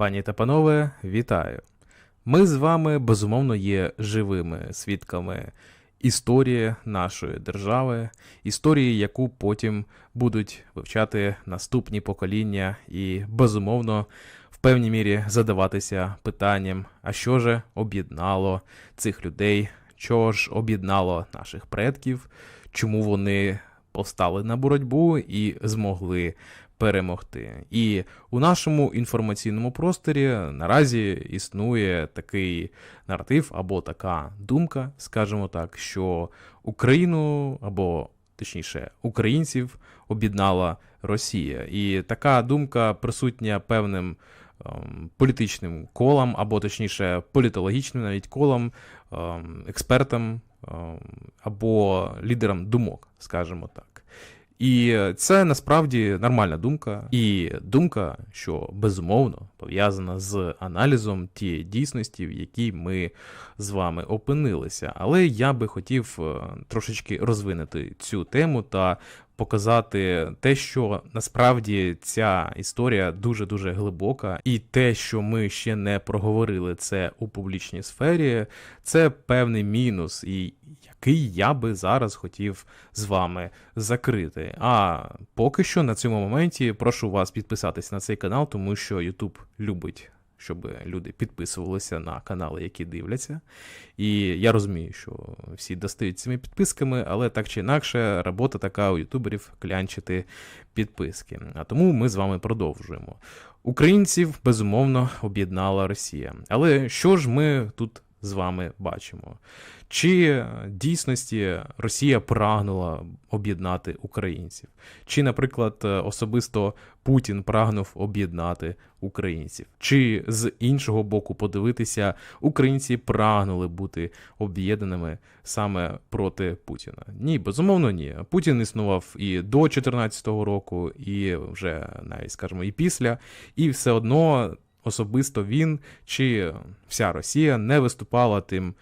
Пані та панове, вітаю! Ми з вами безумовно є живими свідками історії нашої держави, історії, яку потім будуть вивчати наступні покоління, і безумовно в певній мірі задаватися питанням, а що же об'єднало цих людей, що ж об'єднало наших предків, чому вони повстали на боротьбу і змогли перемогти. І у нашому інформаційному просторі наразі існує такий наратив або така думка, скажімо так, що Україну або точніше українців об'єднала Росія. І така думка присутня певним ем, політичним колам, або точніше політологічним навіть колам, ем, експертам або лідерам думок, скажімо так. І це насправді нормальна думка, і думка, що безумовно пов'язана з аналізом тієї дійсності, в якій ми з вами опинилися. Але я би хотів е, трошечки розвинути цю тему та показати те, що насправді ця історія дуже дуже глибока, і те, що ми ще не проговорили це у публічній сфері, це певний мінус, і який я би зараз хотів з вами закрити. А поки що на цьому моменті прошу вас підписатись на цей канал, тому що YouTube любить щоб люди підписувалися на канали, які дивляться. І я розумію, що всі достають цими підписками, але так чи інакше, робота така у ютуберів клянчити підписки. А тому ми з вами продовжуємо. Українців безумовно об'єднала Росія. Але що ж ми тут з вами бачимо? Чи дійсності Росія прагнула об'єднати українців? Чи, наприклад, особисто Путін прагнув об'єднати українців? Чи з іншого боку подивитися, українці прагнули бути об'єднаними саме проти Путіна? Ні, безумовно, ні. Путін існував і до 2014 року, і вже навіть скажімо, і після, і все одно особисто він чи вся Росія не виступала тим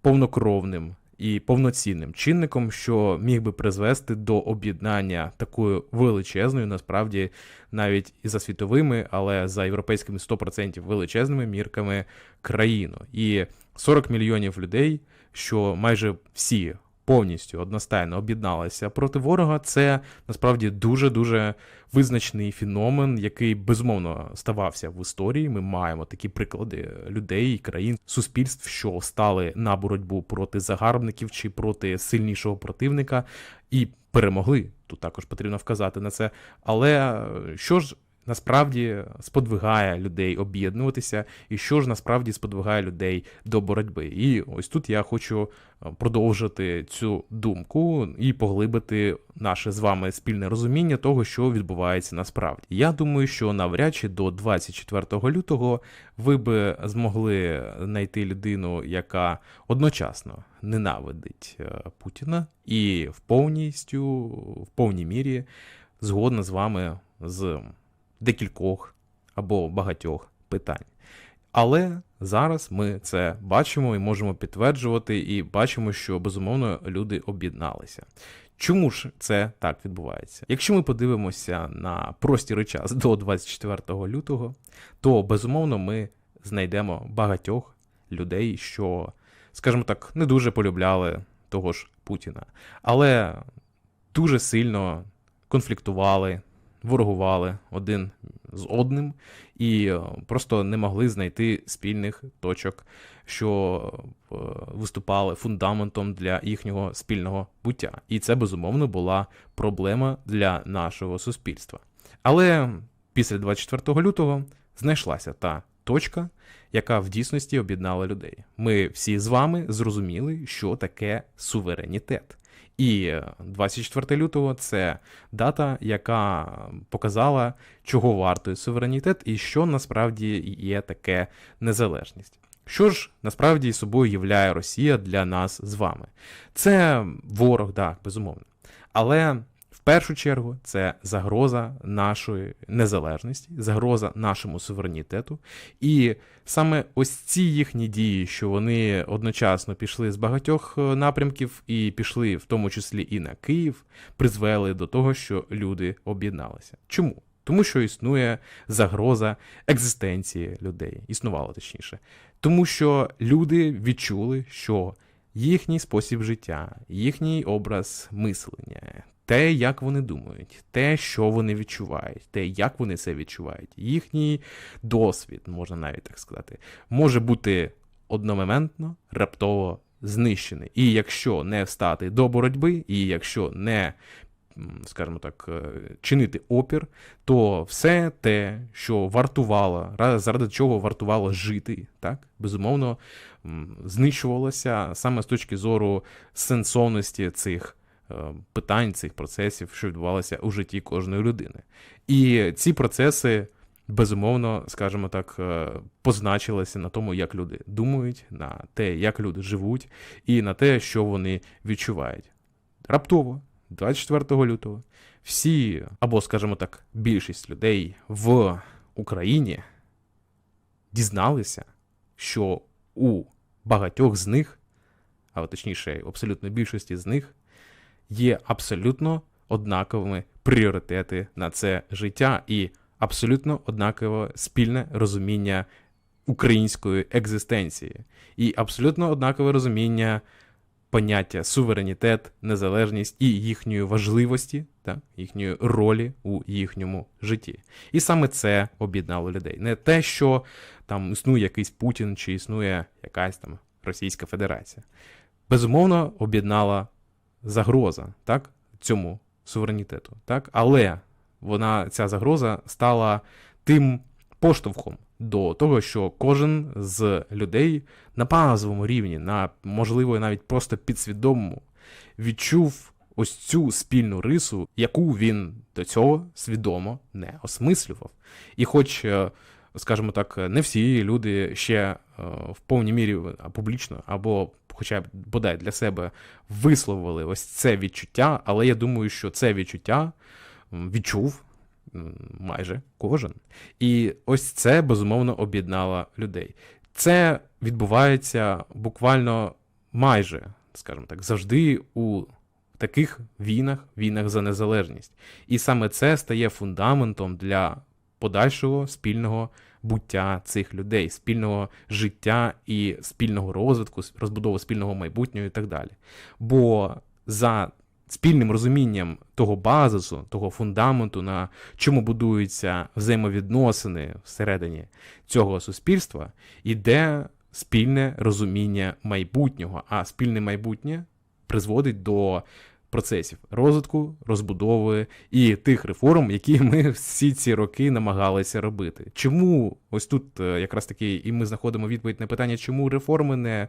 повнокровним і повноцінним чинником, що міг би призвести до об'єднання такою величезною, насправді навіть і за світовими, але за європейськими 100% величезними мірками країну. І 40 мільйонів людей, що майже всі повністю одностайно об'єдналися проти ворога, це насправді дуже-дуже визначний феномен, який безумовно ставався в історії. Ми маємо такі приклади людей, країн, суспільств, що стали на боротьбу проти загарбників чи проти сильнішого противника і перемогли. Тут також потрібно вказати на це. Але що ж насправді сподвигає людей об'єднуватися, і що ж насправді сподвигає людей до боротьби. І ось тут я хочу е, продовжити цю думку і поглибити наше з вами спільне розуміння того, що відбувається насправді. Я думаю, що навряд чи до 24 лютого ви би змогли знайти людину, яка одночасно ненавидить е, Путіна і в повністю в повній мірі згодна з вами з декількох або багатьох питань. Але зараз ми це бачимо і можемо підтверджувати, і бачимо, що безумовно люди об'єдналися. Чому ж це так відбувається? Якщо ми подивимося на простір час до 24 лютого, то безумовно ми знайдемо багатьох людей, що, скажімо так, не дуже полюбляли того ж Путіна, але дуже сильно конфліктували ворогували один з одним і е, просто не могли знайти спільних точок, що е, виступали фундаментом для їхнього спільного буття. І це безумовно була проблема для нашого суспільства. Але після 24 лютого знайшлася та точка, яка в дійсності об'єднала людей. Ми всі з вами зрозуміли, що таке суверенітет. І 24 лютого це дата, яка показала, чого вартує суверенітет і що насправді є таке незалежність. Що ж насправді собою являє Росія для нас з вами? Це ворог, так, безумовно. Але першу чергу це загроза нашої незалежності, загроза нашому суверенітету. І саме ось ці їхні дії, що вони одночасно пішли з багатьох е, напрямків і пішли, в тому числі і на Київ, призвели до того, що люди об'єдналися. Чому? Тому що існує загроза екзистенції людей, існувала точніше. Тому що люди відчули, що їхній спосіб життя, їхній образ мислення, те, як вони думають, те, що вони відчувають, те, як вони це відчувають, їхній досвід, можна навіть так сказати, може бути одномоментно, раптово знищений. І якщо не встати до боротьби, і якщо не, скажімо так, е, чинити опір, то все те, що вартувало, заради чого вартувало жити, так, безумовно, знищувалося саме з точки зору сенсовності цих питань, цих процесів, що відбувалося у житті кожної людини. І ці процеси, безумовно, скажімо так, е, позначилися на тому, як люди думають, на те, як люди живуть, і на те, що вони відчувають. Раптово, 24 лютого, всі, або, скажімо так, більшість людей в Україні дізналися, що у багатьох з них, а точніше, абсолютно більшості з них, є абсолютно однаковими пріоритети на це життя і абсолютно однакове спільне розуміння української екзистенції, і абсолютно однакове розуміння поняття суверенітет, незалежність і їхньої важливості, так, їхньої ролі у їхньому житті. І саме це об'єднало людей. Не те, що там існує якийсь Путін чи існує якась там Російська Федерація. Безумовно, об'єднала загроза так, цьому суверенітету. Так? Але вона, ця загроза стала тим поштовхом до того, що кожен з людей на базовому рівні, на можливо, навіть просто підсвідомому, відчув ось цю спільну рису, яку він до цього свідомо не осмислював. І хоч, е, скажімо так, не всі люди ще е, в повній мірі публічно або хоча б бодай для себе висловили ось це відчуття, але я думаю, що це відчуття відчув майже кожен. І ось це безумовно об'єднало людей. Це відбувається буквально майже, скажімо так, завжди у таких війнах, війнах за незалежність. І саме це стає фундаментом для подальшого спільного буття цих людей, спільного життя і спільного розвитку, розбудови спільного майбутнього і так далі. Бо за спільним розумінням того базису, того фундаменту, на чому будуються взаємовідносини всередині цього суспільства, іде спільне розуміння майбутнього, а спільне майбутнє призводить до процесів розвитку, розбудови і тих реформ, які ми всі ці роки намагалися робити. Чому ось тут е, якраз таки і ми знаходимо відповідь на питання, чому реформи не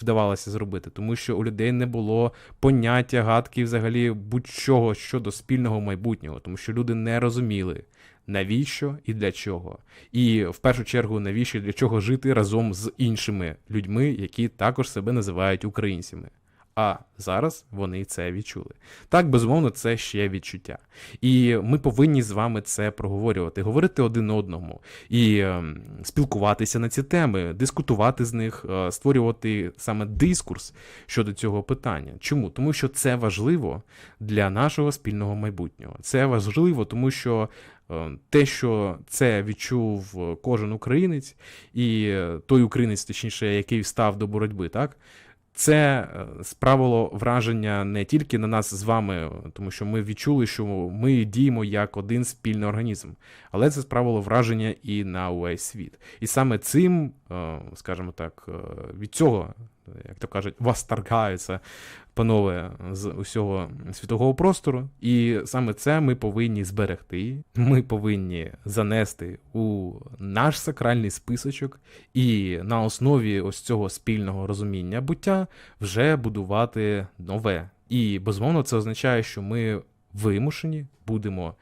вдавалося зробити? Тому що у людей не було поняття, гадки взагалі будь-чого щодо спільного майбутнього, тому що люди не розуміли. Навіщо і для чого? І в першу чергу, навіщо і для чого жити разом з іншими людьми, які також себе називають українцями. А зараз вони це відчули. Так, безумовно, це ще відчуття. І ми повинні з вами це проговорювати, говорити один одному і ем, спілкуватися на ці теми, дискутувати з них, е, створювати саме дискурс щодо цього питання. Чому? Тому що це важливо для нашого спільного майбутнього. Це важливо, тому що. е, Те, що це відчув е, кожен українець, і той українець, точніше, який встав до боротьби, так це е, справило враження не тільки на нас з вами, тому що ми відчули, що ми діємо як один спільний організм, але це справило враження і на увесь світ. І саме цим, е, скажімо так, е, від цього, як то кажуть, восторгаються панове з усього світового простору. І саме це ми повинні зберегти. Ми повинні занести у наш сакральний списочок, і на основі ось цього спільного розуміння буття вже будувати нове. І безумовно це означає, що ми вимушені будемо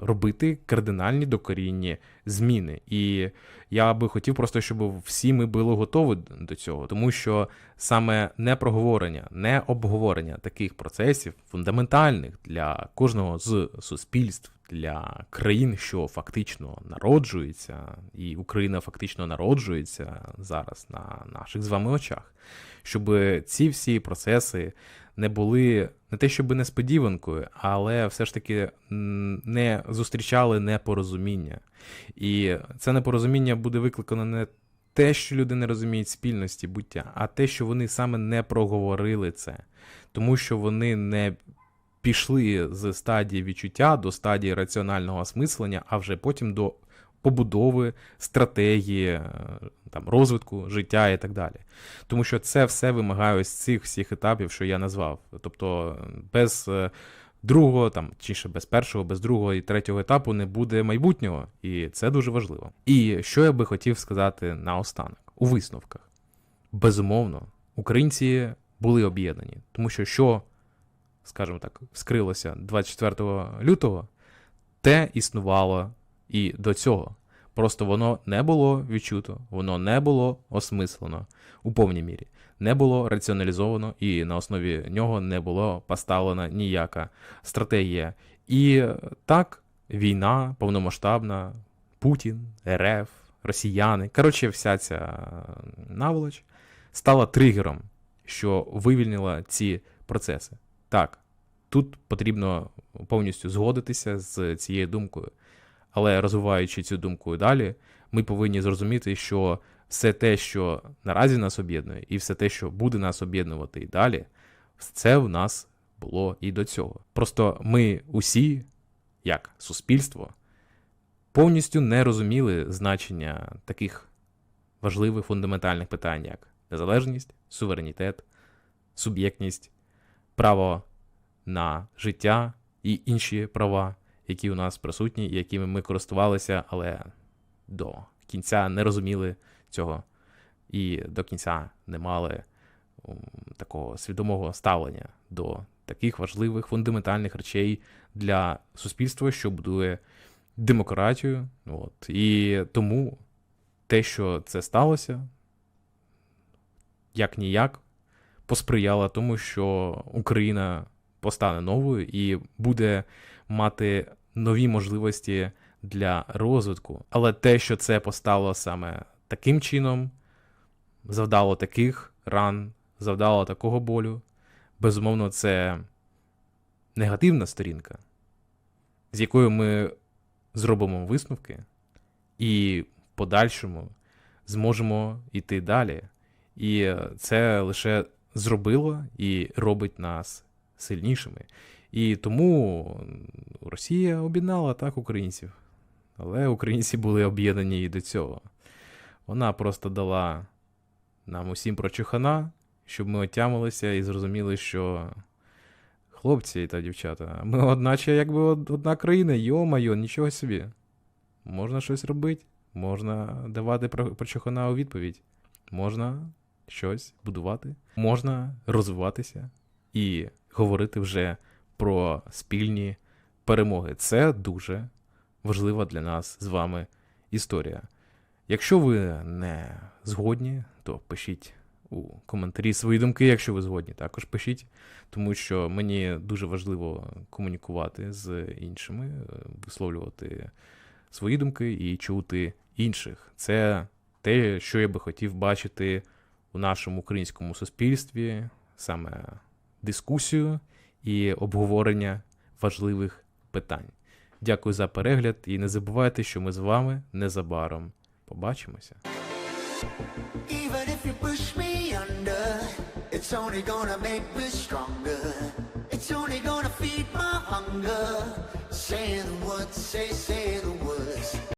робити кардинальні докорінні зміни. І я би хотів просто, щоб всі ми були готові до цього, тому що саме не проговорення, не обговорення таких процесів фундаментальних для кожного з суспільств, для країн, що фактично народжуються, і Україна фактично народжується зараз на наших з вами очах, щоб ці всі процеси не були не те, щоб несподіванкою, але все ж таки не зустрічали непорозуміння. І це непорозуміння буде викликано не те, що люди не розуміють спільності буття, а те, що вони саме не проговорили це, тому що вони не пішли з стадії відчуття до стадії раціонального осмислення, а вже потім до побудови стратегії е, там, розвитку життя і так далі. Тому що це все вимагає ось цих всіх етапів, що я назвав. Тобто без е, другого, там, чи ще без першого, без другого і третього етапу не буде майбутнього, і це дуже важливо. І що я би хотів сказати наостанок у висновках. Безумовно, українці були об'єднані, тому що що, скажімо так, скрилося 24 лютого, те існувало і до цього. Просто воно не було відчуто, воно не було осмислено у повній мірі, не було раціоналізовано, і на основі нього не було поставлена ніяка стратегія. І так, війна повномасштабна, Путін, РФ, росіяни, коротше, вся ця наволоч стала тригером, що вивільнила ці процеси. Так, тут потрібно повністю згодитися з цією думкою. Але розвиваючи цю думку далі, ми повинні зрозуміти, що все те, що наразі нас об'єднує, і все те, що буде нас об'єднувати і далі, це в нас було і до цього. Просто ми усі, як суспільство, повністю не розуміли значення таких важливих фундаментальних питань, як незалежність, суверенітет, суб'єктність, право на життя і інші права які у нас присутні, якими ми користувалися, але до кінця не розуміли цього і до кінця не мали такого свідомого ставлення до таких важливих фундаментальних речей для суспільства, що будує демократію. От. І тому те, що це сталося, як ніяк посприяло тому, що Україна постане новою і буде мати нові можливості для розвитку. Але те, що це постало саме таким чином, завдало таких ран, завдало такого болю, безумовно, це негативна сторінка, з якою ми зробимо висновки і в подальшому зможемо йти далі. І це лише зробило і робить нас сильнішими. І тому Росія об'єднала так українців. Але українці були об'єднані і до цього. Вона просто дала нам усім прочухана, щоб ми отямилися і зрозуміли, що хлопці та дівчата, ми одначе якби одна країна, йо-майо, нічого собі. Можна щось робити, можна давати прочухана у відповідь, можна щось будувати, можна розвиватися і говорити вже про спільні перемоги. Це дуже важлива для нас з вами історія. Якщо ви не згодні, то пишіть у коментарі свої думки, якщо ви згодні, також пишіть, тому що мені дуже важливо комунікувати з іншими, висловлювати свої думки і чути інших. Це те, що я би хотів бачити у нашому українському суспільстві, саме дискусію і обговорення важливих питань. Дякую за перегляд і не забувайте, що ми з вами незабаром побачимося. Even if you push me under, it's only gonna make me stronger. It's only gonna feed my hunger. Say the words, say, say the words.